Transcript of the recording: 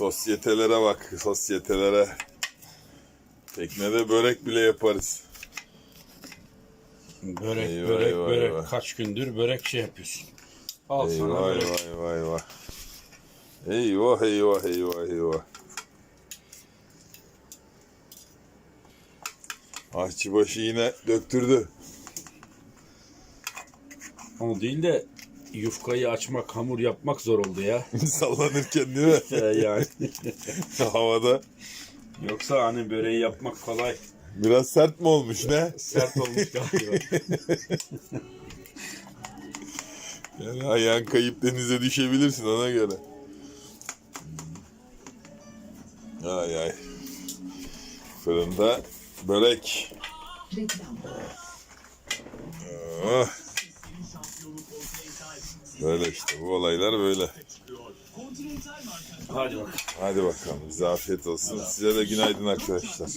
Sosyetelere bak, sosyetelere. Teknede börek bile yaparız. Börek, Eyvah, börek, eyvah, börek. eyvah. Kaç gündür börek şey yapıyorsun. Al sana Eyvah, börek. eyvah, eyvah, eyvah. Eyvah, eyvah, eyvah, eyvah. Ahçıbaşı yine döktürdü. O değil de yufkayı açmak, hamur yapmak zor oldu ya. Sallanırken değil mi? Yani. Havada. Yoksa hani böreği yapmak kolay. Biraz sert mi olmuş ne? Sert olmuş galiba. Yani ayağın kayıp denize düşebilirsin ona göre. Ay ay. Fırında börek. Oh. Böyle işte bu olaylar böyle. Hadi bak. Hadi bakalım bize afiyet olsun. Size de günaydın arkadaşlar.